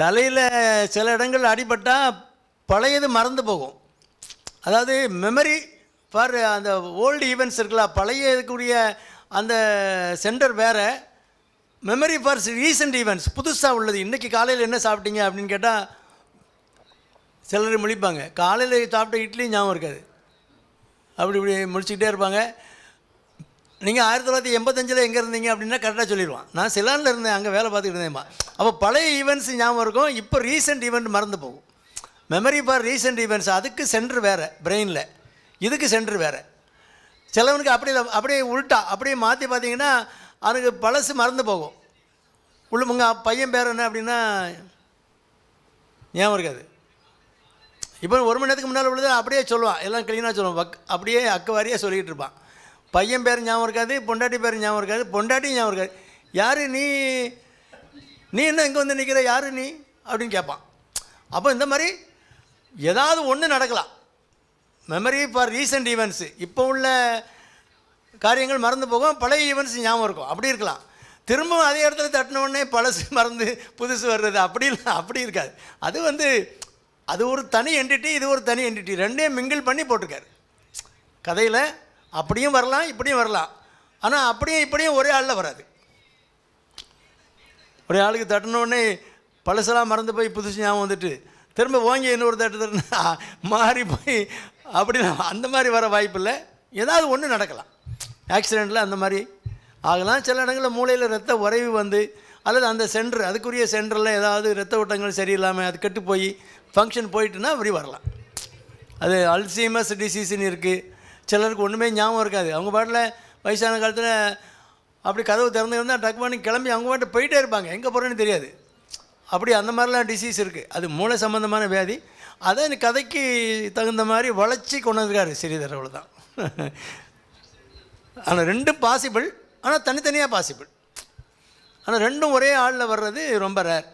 தலையில் சில இடங்கள் அடிபட்டால் பழையது மறந்து போகும். அதாவது மெமரி ஃபார் அந்த ஓல்டு ஈவெண்ட்ஸ் இருக்குல்ல பழைய இதுக்குரிய அந்த சென்டர் வேறு. மெமரி ஃபார் ரீசெண்ட் ஈவெண்ட்ஸ் புதுசாக உள்ளது. இன்றைக்கி காலையில் என்ன சாப்பிட்டீங்க அப்படின்னு கேட்டால் சிலர் முழிப்பாங்க. காலையில் சாப்பிட்ட இட்லி ஞாபகம் இருக்காது. அப்படி இப்படி முழிச்சுக்கிட்டே இருப்பாங்க. நீங்கள் ஆயிரத்தி தொள்ளாயிரத்தி எண்பத்தஞ்சில் எங்கே இருந்தீங்க அப்படின்னா கரெக்டாக சொல்லிடுவான். நான் சிலானில் இருந்தேன் அங்கே வேலை பார்த்துக்கிட்டு இருந்தேன்மா அப்போ பழைய ஈவெண்ட்ஸ் ஞாபகம் இருக்கும் இப்போ ரீசெண்ட் ஈவெண்ட் மறந்து போகும். மெமரி ஃபார் ரீசெண்ட் ஈவெண்ட்ஸ் அதுக்கு சென்டர் வேறு பிரெயினில் இதுக்கு சென்டர் வேறு. சிலவனுக்கு அப்படி அப்படியே உள்டா அப்படியே மாற்றி பார்த்தீங்கன்னா அவனுக்கு பழசு மறந்து போகும். உள்ள உங்கள் பையன் பேர் என்ன அப்படின்னா ஞாபகம் இருக்காது. இப்போ ஒரு மணி நேரத்துக்கு முன்னால் உள்ளது அப்படியே சொல்லுவான். எல்லாம் க்ளீனாக சொல்லுவான். அப்படியே அக்கவாரியாக சொல்லிக்கிட்டு இருப்பான். பையன் பேர் ஞாபகம் இருக்காது பொண்டாட்டி பேர் ஞாபகம் இருக்காது பொண்டாட்டி ஞாபகம் இருக்காது. யார் நீ? நீ என்ன இங்கே வந்து நிற்கிற யார் நீ? அப்படின்னு கேட்பான் அப்போ இந்த மாதிரி ஏதாவது ஒன்று நடக்கலாம். மெமரி ஃபார் ரீசெண்ட் ஈவெண்ட்ஸு இப்போ உள்ள காரியங்கள் மறந்து போகும் பழைய ஈவெண்ட்ஸ் ஞாபகம் இருக்கும். அப்படி இருக்கலாம். திரும்பவும் அதே இடத்துல தட்டின உடனே பழசு மறந்து புதுசு வர்றது. அப்படி இல்லை அப்படி இருக்காது. அது வந்து அது ஒரு தனி என்டிட்டி இது ஒரு தனி என்டிட்டி ரெண்டையும் மிங்கிள் பண்ணி போட்டிருக்காரு. கதையில் அப்படியும் வரலாம் இப்படியும் வரலாம். ஆனால் அப்படியும் இப்படியும் ஒரே ஆளில் வராது. ஒரே ஆளுக்கு தட்டினோடனே பழசெல்லாம் மறந்து போய் புதுசு ஞாபகம் வந்துட்டு திரும்ப ஓங்கி இன்னொரு தட்டு தட்டுனா மாறி போய் அப்படி அந்த மாதிரி வர வாய்ப்பு இல்லை. ஏதாவது ஒன்று நடக்கலாம். ஆக்சிடெண்ட்டில் அந்த மாதிரி ஆகலாம். சில இடங்களில் மூளையில் ரத்த உறைவு வந்து அல்லது அந்த சென்டர் அதுக்குரிய சென்டரில் ஏதாவது ரத்த ஓட்டங்கள் சரியில்லாமல் அது கெட்டு போய் ஃபங்க்ஷன் போயிட்டுனா அப்படி வரலாம். அது அல்சீமஸ் டிசீஸ்னு இருக்குது சிலருக்கு ஒன்றுமே ஞாபகம் இருக்காது. அவங்க பாட்டில் வயசான காலத்தில் அப்படி கதவு திறந்து இருந்தால் டக்கு பண்ணி கிளம்பி அவங்க பாட்டு போயிட்டே இருப்பாங்க. எங்கே போகிறேன்னு தெரியாது. அப்படி அந்த மாதிரிலாம் டிசீஸ் இருக்குது அது மூளை சம்மந்தமான வியாதி. அதை இந்த கதைக்கு தகுந்த மாதிரி வளைச்சி கொண்டு வந்திருக்காரு அவ்வளோ தான் ஆனால் ரெண்டும் பாசிபிள் ஆனால் தனித்தனியாக பாசிபிள் ஆனால் ரெண்டும் ஒரே ஆளில் வர்றது ரொம்ப ரேர்